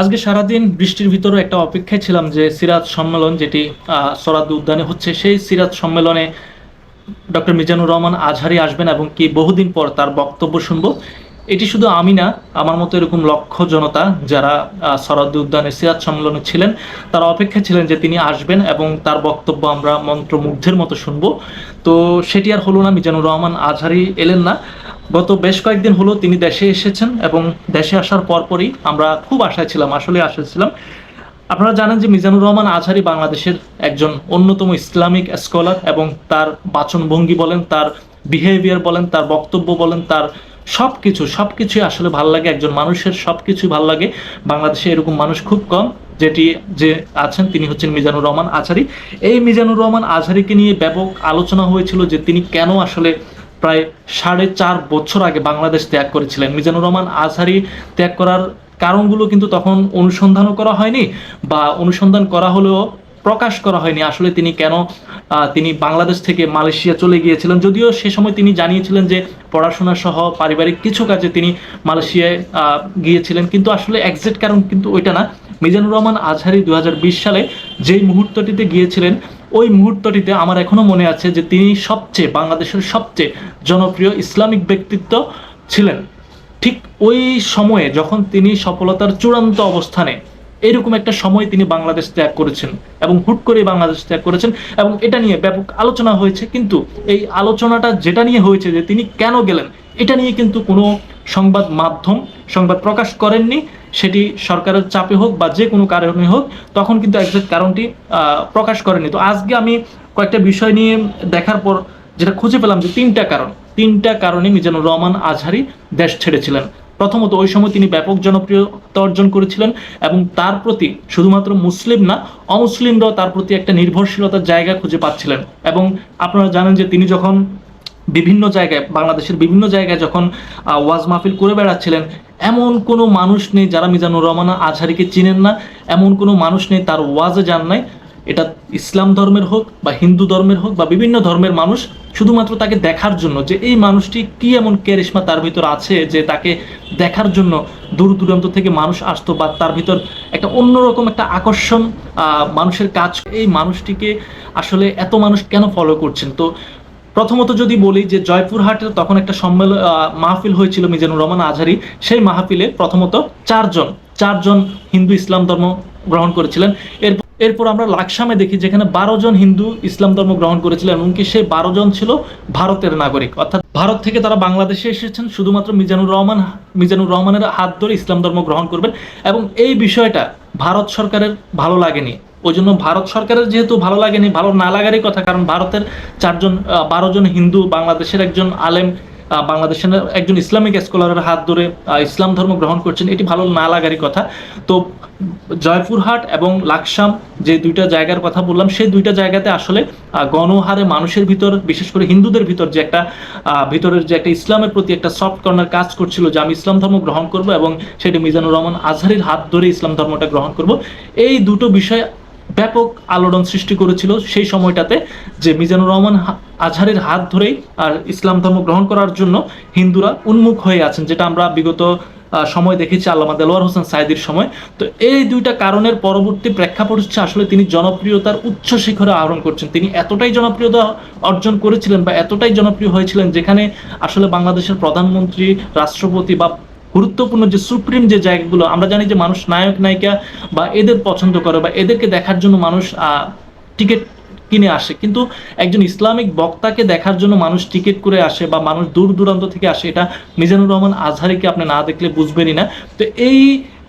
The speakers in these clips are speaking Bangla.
আজকে সারাদিন বৃষ্টির ভিতরে একটা অপেক্ষায় ছিলাম যে সিরাজ সম্মেলন যেটি সরাদ উদ্যানে হচ্ছে, সেই সিরাজ সম্মেলনে ডক্টর মিজানুর রহমান আজহারি আসবেন এবং কি বহুদিন পর তার বক্তব্য শুনব। এটি শুধু আমি না, আমার মতো এরকম লক্ষ জনতা যারা সরাদ উদ্যানে সিরাজ সম্মেলনে ছিলেন, তারা অপেক্ষা ছিলেন যে তিনি আসবেন এবং তার বক্তব্য আমরা মন্ত্রমুগ্ধের মতো শুনব। তো সেটি আর হলো না, মিজানুর রহমান আজহারি এলেন না। গত বেশ কয়েকদিন হলো তিনি দেশে এসেছেন এবং দেশে আসার পরপরই আমরা খুব আশায় ছিলাম, আসলে আশায় ছিলাম। আপনারা জানেন যে মিজানুর রহমান আজহারি বাংলাদেশের একজন অন্যতম ইসলামিক স্কলার এবং তার বাচনভঙ্গি বলেন, তার বিহেভিয়ার বলেন, তার বক্তব্য বলেন, তার সব কিছু সব কিছুই আসলে ভালো লাগে, একজন মানুষের সব কিছুই ভালো লাগে। বাংলাদেশে এরকম মানুষ খুব কম, যেটি যে আছেন তিনি হচ্ছেন মিজানুর রহমান আজহারি। এই মিজানুর রহমান আজহারিকে নিয়ে ব্যাপক আলোচনা হয়েছিল যে তিনি কেন আসলে প্রায় সাড়ে চার বছর আগে বাংলাদেশ ত্যাগ করেছিলেন। মিজানুর রহমান আজহারি ত্যাগ করার কারণগুলো কিন্তু তখন অনুসন্ধানও করা হয়নি বা অনুসন্ধান করা হলেও প্রকাশ করা হয়নি। আসলে তিনি কেন তিনি বাংলাদেশ থেকে মালয়েশিয়া চলে গিয়েছিলেন যদিও সে সময় তিনি জানিয়েছিলেন যে পড়াশোনা সহ পারিবারিক কিছু কাজে তিনি মালয়েশিয়ায় গিয়েছিলেন। কিন্তু আসলে একজ্যাক্ট কারণ কিন্তু ওইটা না। মিজানুর রহমান আজহারি দু হাজার বিশ সালে যেই মুহূর্তটিতে গিয়েছিলেন ওই মুহূর্তটিতে আমার এখনও মনে আছে যে তিনি সবচেয়ে, বাংলাদেশের সবচেয়ে জনপ্রিয় ইসলামিক ব্যক্তিত্ব ছিলেন। ঠিক ওই সময়ে যখন তিনি সফলতার চূড়ান্ত অবস্থানে এরকম একটা সময় তিনি বাংলাদেশ ত্যাগ করেছেন এবং হুট করে বাংলাদেশ ত্যাগ করেছেন এবং এটা নিয়ে ব্যাপক আলোচনা হয়েছে। কিন্তু এই আলোচনাটা যেটা নিয়ে হয়েছে যে তিনি কেন গেলেন, এটা নিয়ে কিন্তু কোনো সংবাদ মাধ্যম, সংবাদ প্রকাশ করেননি। সেটি সরকারের চাপে হোক বা যে কোনো কারণে হোক, তখন কিন্তু একজ্যাক্ট কারণটি প্রকাশ করেনি তো আজকে আমি কয়েকটা বিষয় নিয়ে দেখার পর যেটা খুঁজে পেলাম যে তিনটা কারণ। তিনটা কারণে মিজানুর রহমান আজহারি দেশ ছেড়েছিলেন। প্রথমত ওই সময় তিনি ব্যাপক জনপ্রিয়তা অর্জন করেছিলেন এবং তার প্রতি শুধুমাত্র মুসলিম না, অমুসলিমরাও তার প্রতি একটা নির্ভরশীলতার জায়গা খুঁজে পাচ্ছিলেন। এবং আপনারা জানেন যে তিনি যখন বিভিন্ন জায়গায়, বাংলাদেশের বিভিন্ন জায়গায় যখন ওয়াজ মাহফিল করে বেড়াচ্ছিলেন, এমন কোনো মানুষ নেই যারা মিজানুর রহমান আজহারিকে চিনেন না, এমন কোনো মানুষ নেই তার ওয়াজে যান নাই। এটা ইসলাম ধর্মের হোক বা হিন্দু ধর্মের হোক বা বিভিন্ন ধর্মের মানুষ শুধুমাত্র তাকে দেখার জন্য যে এই মানুষটি কি এমন কেরিশমা তার ভিতর আছে যে তাকে দেখার জন্য দূর দূরান্ত থেকে মানুষ আসতো বা তার ভিতর একটা অন্যরকম একটা আকর্ষণ মানুষের কাজ। এই মানুষটিকে আসলে এত মানুষ কেন ফলো করছেন? তো প্রথমত যদি বলি যে জয়পুরহাটে তখন একটা সম্মেলন মাহফিল হয়েছিল মিজানুর রহমান আজহারি। সেই মাহফিলে প্রথমত চারজন চারজন হিন্দু ইসলাম ধর্ম গ্রহণ করেছিলেন। এর এরপর আমরা লাকসামে দেখি যেখানে বারো জন হিন্দু ইসলাম ধর্ম গ্রহণ করেছিলেন এমনকি সেই বারো জন ছিল ভারতের নাগরিক। অর্থাৎ ভারত থেকে তারা বাংলাদেশে এসেছেন, শুধুমাত্র মিজানুর রহমান, মিজানুর রহমানের হাত ধরে ইসলাম ধর্ম গ্রহণ করবেন। এবং এই বিষয়টা ভারত সরকারের ভালো লাগেনি। ওই জন্য ভারত সরকারের যেহেতু ভালো লাগেনি, ভালো না লাগারই কথা, কারণ ভারতের চারজন বারো জন হিন্দু বাংলাদেশের একজন আলেম বাংলাদেশের একজন ইসলামিক স্কলারের হাত ধরে ইসলাম ধর্ম গ্রহণ করছেন, এটি ভালো না লাগারই কথা। তো জয়পুরহাট এবং লাকসাম যে দুইটা জায়গার কথা বললাম, সেই দুইটা জায়গাতে আসলে গণহারে মানুষের ভিতর, বিশেষ করে হিন্দুদের ভিতর যে একটা ভিতরের যে একটা ইসলামের প্রতি একটা সফট কর্নার কাজ করছিল যে আমি ইসলাম ধর্ম গ্রহণ করব এবং সেটি মিজানুর রহমান আজহারির হাত ধরে ইসলাম ধর্মটা গ্রহণ করব। এই দুটো বিষয় ব্যাপক আলোড়ন সৃষ্টি করেছিল সেই সময়টাতে যে মিজানুর রহমান আজহারের হাত ধরেই, আর ইসলাম ধর্ম গ্রহণ করার জন্য হিন্দুরা উন্মুখ হয়ে আছেন, যেটা আমরা বিগত সময় দেখেছি আল্লামা দেলোয়ার হোসেন সাইদির সময়। তো এই দুইটা কারণের পরবর্তী প্রেক্ষাপট হচ্ছে আসলে তিনি জনপ্রিয়তার উচ্চ শিখরে আহরণ করছেন। তিনি এতটাই জনপ্রিয়তা অর্জন করেছিলেন বা এতটাই জনপ্রিয় হয়েছিলেন যেখানে আসলে বাংলাদেশের প্রধানমন্ত্রী, রাষ্ট্রপতি বা গুরুত্বপূর্ণ যে সুপ্রিম যে জায়গাগুলো, আমরা জানি যে মানুষ নায়ক, নায়িকা বা এদের পছন্দ করে বা এদেরকে দেখার জন্য মানুষ টিকিট কিনে আসে। কিন্তু একজন ইসলামিক বক্তাকে দেখার জন্য মানুষ টিকিট করে আসে বা মানুষ দূর দূরান্ত থেকে আসে, এটা মিজানুর রহমান আজহারিকে আপনি না দেখলে বুঝবেনই না। তো এই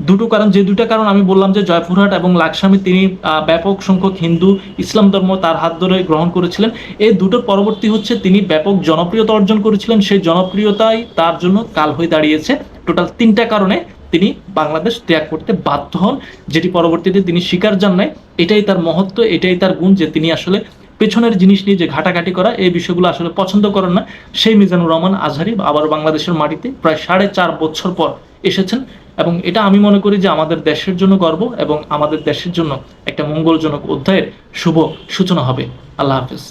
দুটো কারণ, যে দুটো কারণ আমি বললাম যে জয়পুরহাট এবং লাকসামে তিনি ব্যাপক সংখ্যক হিন্দু ইসলাম ধর্ম তার হাত ধরে গ্রহণ করেছিলেন। এই দুটোর পরবর্তী হচ্ছে তিনি ব্যাপক জনপ্রিয়তা অর্জন করেছিলেন। সেই জনপ্রিয়তাই তার জন্য কাল হয়ে দাঁড়িয়েছে। টোটাল তিনটা কারণে তিনি বাংলাদেশ ত্যাগ করতে বাধ্য হন, যেটি পরবর্তীতে তিনি স্বীকার জান নাই। এটাই তার মহত্ব, এটাই তার গুণ যে তিনি আসলে পেছনের জিনিস নিয়ে যে ঘাটাঘাটি করা, এই বিষয়গুলো আসলে পছন্দ করেন না। সেই মিজানুর রহমান আজহারি আবার বাংলাদেশের মাটিতে প্রায় সাড়ে চার বছর পর এসেছেন এবং এটা আমি মনে করি যে আমাদের দেশের জন্য গর্ব এবং আমাদের দেশের জন্য একটা মঙ্গলজনক অধ্যায়ের শুভ সূচনা হবে। আল্লাহ হাফিজ।